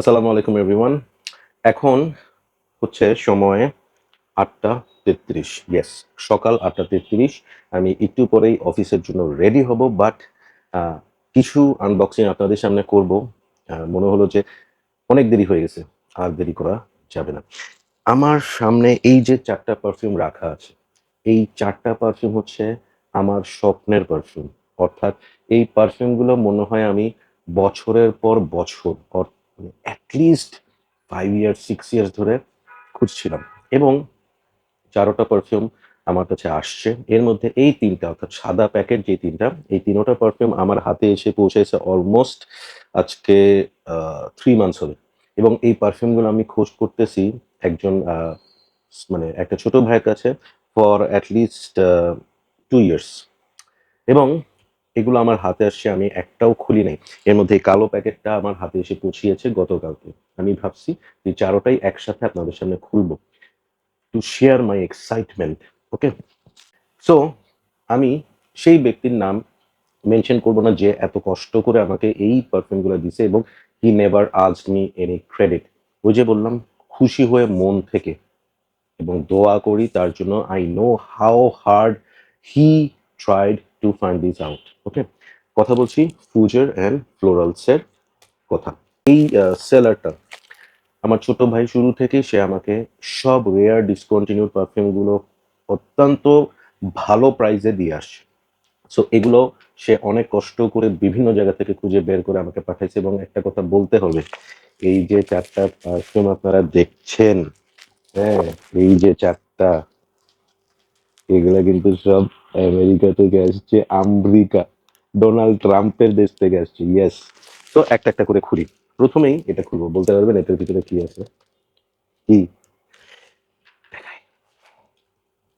আসসালামু আলাইকুম এভরিওয়ান এখন হচ্ছে সময় আটটা তেত্রিশ। ইয়েস সকাল আটটা তেত্রিশ। আমি একটু পরেই অফিসের জন্য রেডি হব বাট কিছু আনবক্সিং আপনাদের সামনে করব। মনে হলো যে অনেক দেরি হয়ে গেছে, আর দেরি করা যাবে না। আমার সামনে এই যে চারটা পারফিউম রাখা আছে, এই চারটা পারফিউম হচ্ছে আমার স্বপ্নের পারফিউম অর্থাৎ এই পারফিউমগুলো মনে হয় আমি বছরের পর বছর at least five years six years ধরে খুঁজছিলাম। এবং চারোটা পারফিউম আমার কাছে আসছে। এর মধ্যে এই তিনটা, অর্থাৎ সাদা প্যাকেট যে তিনটা, এই তিনোটা পারফিউম আমার হাতে এসে পৌঁছেছে অলমোস্ট আজকে থ্রি মান্থস হবে এবং এই পারফিউমগুলো আমি খোঁজ করতেছি একজন মানে একটা ছোট ভাইয়ের কাছে ফর অ্যাটলিস্ট টু ইয়ার্স এবং এগুলো আমার হাতে আসছে, আমি একটাও খুলি নাই। এর মধ্যে কালো প্যাকেটটা আমার হাতে এসে পৌঁছিয়েছে গতকালকে। আমি ভাবছি যে চারোটাই একসাথে আপনাদের সামনে খুলবো। To share my excitement okay so আমি সেই ব্যক্তির নাম মেনশন করব না যে এত কষ্ট করে আমাকে এই পারফিউমগুলো দিছে এবং হি নেভার আজ মি এনি ক্রেডিট ওই যে বললাম, খুশি হয়ে মন থেকে এবং দোয়া করি তার জন্য। I know how hard he tried to find this out okay কথা বলছি ফুজার অ্যান্ড ফ্লোরালসের কথা। এই সেলারটা আমার ছোট ভাই শুরু থেকে সে আমাকে সব রেয়ার ডিসকন্টিনিউ পারফিউমগুলো অত্যন্ত ভালো প্রাইসে দিয়ে আসছে। সো এগুলো সে অনেক কষ্ট করে বিভিন্ন জায়গা থেকে খুঁজে বের করে আমাকে পাঠাইছে এবং একটা কথা বলতে হবে, এই যে চারটা পারফিউম আপনারা দেখছেন হ্যাঁ এই যে চারটা এগুলা কিন্তু সব আমেরিকা থেকে আসছে, আমেরিকা, ডোনাল্ড ট্রাম্পের দেশ থেকে আসছে ইয়েস তো একটা একটা করে খুলি। প্রথমেই এটা খুলবো, বলতে পারবেন এটার ভিতরে কি আছে? কি?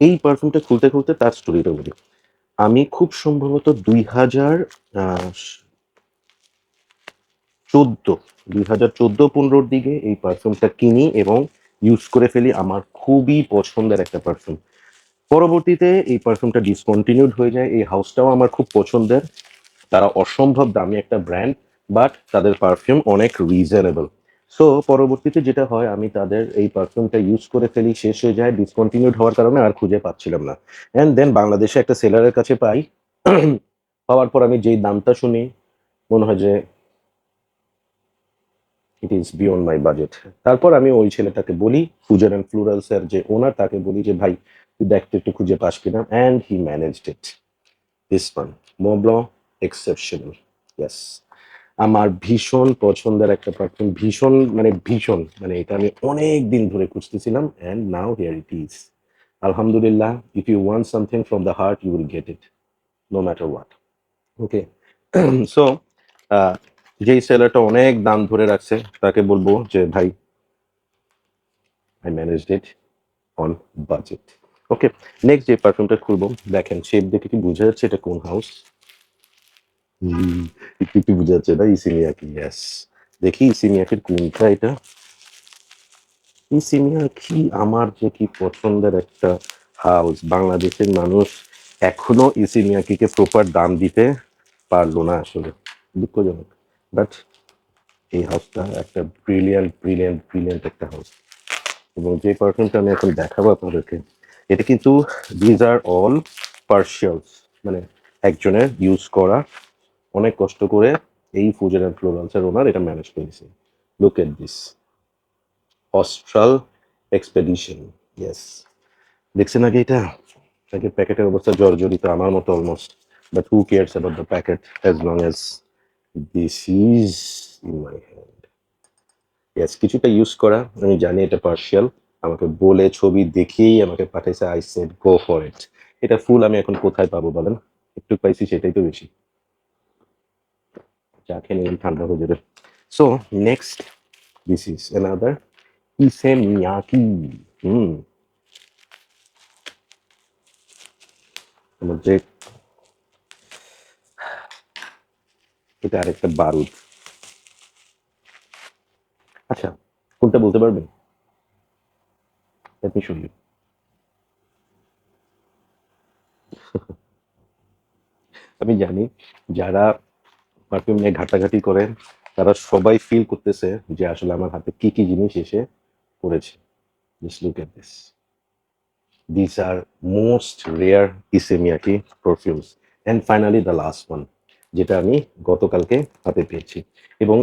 এই পারফিউমটা খুলতে খুলতে তার স্টোরিটা বলি। আমি খুব সম্ভবত দুই হাজার চোদ্দ দুই হাজার চোদ্দ পনেরোর দিকে এই পারফিউমটা কিনি এবং ইউজ করে ফেলি। আমার খুবই পছন্দের একটা পারফিউম পরবর্তীতে এই পারফিউমটা ডিসকন্টিনিউড হয়ে যায়। এই হাউসটাও আমার খুব পছন্দের। তারা অসম্ভব দামি একটা ব্র্যান্ড বাট তাদের পারফিউম অনেক রিজনেবল সো পরবর্তীতে যেটা হয়, আমি তাদের এই পারফিউমটা ইউজ করে ফেলি, শেষ হয়ে যায় ডিসকন্টিনিউড হওয়ার কারণে আর খুঁজে পাচ্ছিলাম না। অ্যান্ড দেন বাংলাদেশে একটা সেলারের কাছে পাই। পাওয়ার পর আমি যেই দামটা শুনি, মনে হয় যে it is beyond my budget তারপর আমি ওই ছেলেটাকে বলি ফুজার অ্যান্ড ফ্লুরালস এর যে ওনার তাকে বলি যে, ভাই তুই দেখতে একটু খুঁজে পাস কিনা and he managed it this one মোবলং exceptional yes আমার ভীষণ পছন্দের একটা পারফিউম ভীষণ মানে ভীষণ মানে এটা আমি অনেক দিন ধরে খুঁজতেছিলাম and now here it is আলহামদুলিল্লাহ if you want something from the heart you will get it no matter what okay so যেই সেলারটা অনেক দাম ধরে রাখছে, তাকে বলব যে, ভাই I managed it on budget okay next যে পারফিউমটা খুলবো, দেখেন শেপ দেখে কি বুঝা যাচ্ছে এটা কোন হাউস একটু একটু বোঝা যাচ্ছে না ইসিমিয়াকি ইয়েস দেখি ইসিমিয়াকির কোনটা এটা? ইসিমিয়াকি আমার যে কি পছন্দের একটা হাউস বাংলাদেশের মানুষ এখনও ইসিমিয়াকিকে প্রপার দাম দিতে পারল না আসলে। দুঃখজনক। বাট এই হাউসটা একটা ব্রিলিয়ান্ট ব্রিলিয়ান্ট ব্রিলিয়ান্ট একটা হাউস এবং যে পারফিউমটা আমি এখন দেখাবো আপনাদেরকে এটা কিন্তু দিজ আর অল পার্সিয়ালস মানে একজনের ইউজ করা অনেক কষ্ট করে এই ফুজেন অ্যান্ড ফ্লোরালসের ওনার এটা ম্যানেজ করেছে। Look at this Austral expedition yes দেখছেন আগে এটা? আগে প্যাকেটের অবস্থা জর্জরিত আমার মতো almost but who cares about the packet as long as this is in my hand yes কিছুটা ইউজ করা, আমি জানি এটা পার্সিয়াল আমাকে বলে ছবি দেখিয়েই আমাকে পাঠাইছে I said go for it এটা ফুল আমি এখন কোথায় পাবো বলেন? একটু পাইছি সেটাই তো বেশি। চা খেয়ে নিলাম, ঠান্ডা হয়ে যাবে। So next this is another Issey Miyake hmm মধ্যে এটা আরেকটা বারুদ। আচ্ছা কোনটা বলতে পারবেন? Let me show you. আমি জানি যারা পারফিউম নিয়ে ঘাটাঘাটি করেন, তারা সবাই ফিল করতেছে যে আসলে আমার হাতে কি কি জিনিস এসে পড়েছে। Look at this this are most rare Issey Miyake perfumes and finally the last one যেটা আমি গতকালকে হাতে পেয়েছি। এবং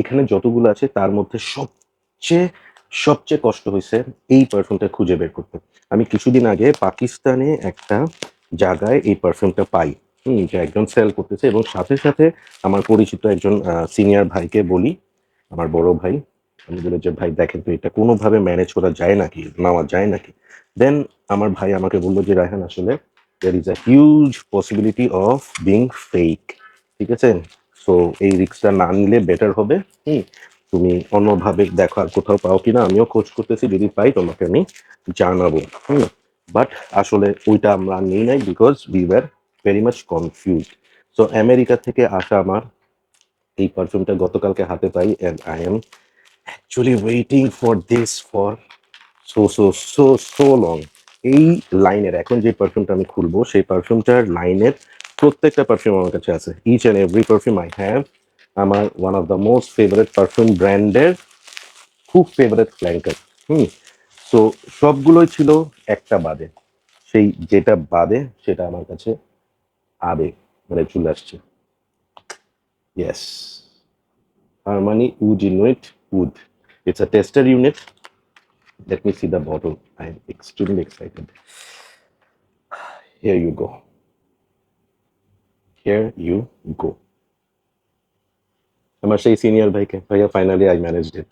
এখানে যতগুলো আছে, তার মধ্যে সবচেয়ে সবচেয়ে কষ্ট হয়েছে এই পারফিউমটা খুঁজে বের করতে। আমি কিছুদিন আগে পাকিস্তানে একটা জায়গায় এই পারফিউমটা পাই, হুম যে একজন সেল করতেছে এবং সাথে সাথে আমার পরিচিত একজন সিনিয়র ভাইকে বলি, আমার বড় ভাই। আমি বলি যে, ভাই, দেখেন তো, এটা কোনোভাবে ম্যানেজ করা যায় নাকি? নেওয়া যায় নাকি? দেন আমার ভাই আমাকে বলল যে, রায়হান, আসলে there is a huge possibility of being fake, ঠিক আছে? সো এই রিক্সটা না নিলে বেটার হবে, হুম তুমি অন্যভাবে দেখো আর কোথাও পাও কিনা, আমিও খোঁজ করতেছি, যদি পাই তোমাকে আমি জানাব, হুম? বাট আসলে ওইটা আমরা নেই নাই because we were very much confuse so America থেকে আসা আমার, এই পারফিউমটা গতকালকে হাতে পাই and I am actually waiting for this for so so so so long এই লাইনের এখন যে পারফিউমটা আমি খুলবো, সেই পারফিউমটার লাইনের প্রত্যেকটা পারফিউম আমার কাছে আছে। Each and every perfume I have আমার one of the most favourite perfume ব্র্যান্ডের খুব ফেভারেট ফ্ল্যাঙ্কার হুম? সো সবগুলোই ছিল একটা বাদে। সেই যেটা বাদে, সেটা আমার কাছে আবে মানে চলে আসছে। Yes harmony wood unit wood it's a tester unit let me see the bottle I am extremely excited here you go here you go আমার সেই সিনিয়র ভাইকে, ভাইয়া finally I manage it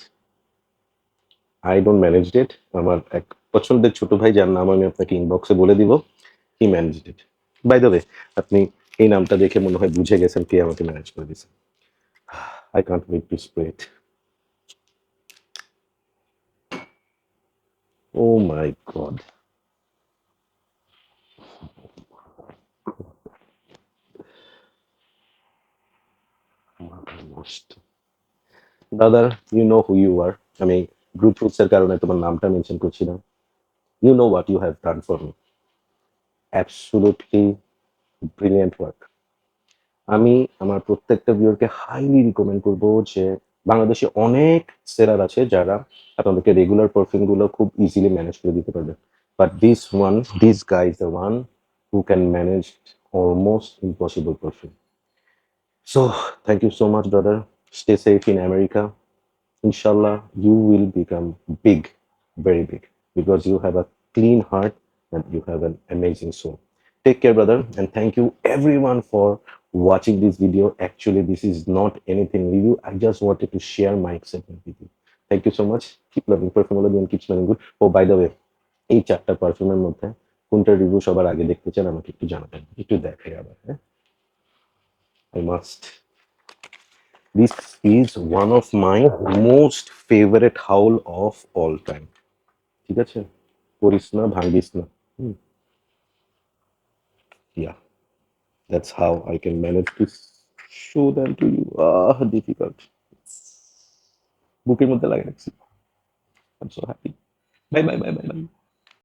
I don't managed it আমার এক পছন্দের ছোট ভাই যার নাম আমি আপনাকে ইনবক্সে বলে দিব he manage it by the way আপনি এই নামটা দেখে মনে হয় বুঝে গেছেন কে আমাকে ম্যানেজ করে দিয়েছেন I can't wait to spray it. Oh my god. দাদার you know who you are আমি গ্রুপ রুলসের কারণে তোমার নামটা মেনশন করছিলাম you know what you have done for me absolutely brilliant work আমি আমার প্রত্যেকটা ভিউরকে হাইলি রিকমেন্ড করব যে বাংলাদেশে অনেক সেলার আছে যারা আপনাদেরকে রেগুলার পারফিউমগুলো খুব ইজিলি ম্যানেজ করে দিতে পারবে। But this one this guy is the one who can manage almost impossible perfume so thank you so much brother Stay safe in America ইনশাল্লাহ you will become big, very big because you have a clean heart and you have an amazing soul. Take care, brother, and thank you everyone for watching this video. Actually, this is not anything review. I just wanted to share my excitement with you. Thank you so much. Keep loving Perfumology and keep smelling good. Oh, by the way, এই চারটা পারফিউমের মধ্যে কোনটা review সবার আগে দেখতে চান আমাকে একটু জানাবেন একটু দেখাই আবার হ্যাঁ I must this is one of my most favourite haul of all time ঠিক আছে? করিস না, ভাঙিস না। হুম। Yeah that's how I can manage to show them to you ah difficult বুকের মধ্যে লাগে রাখছি। I am so happy bye bye bye bye bye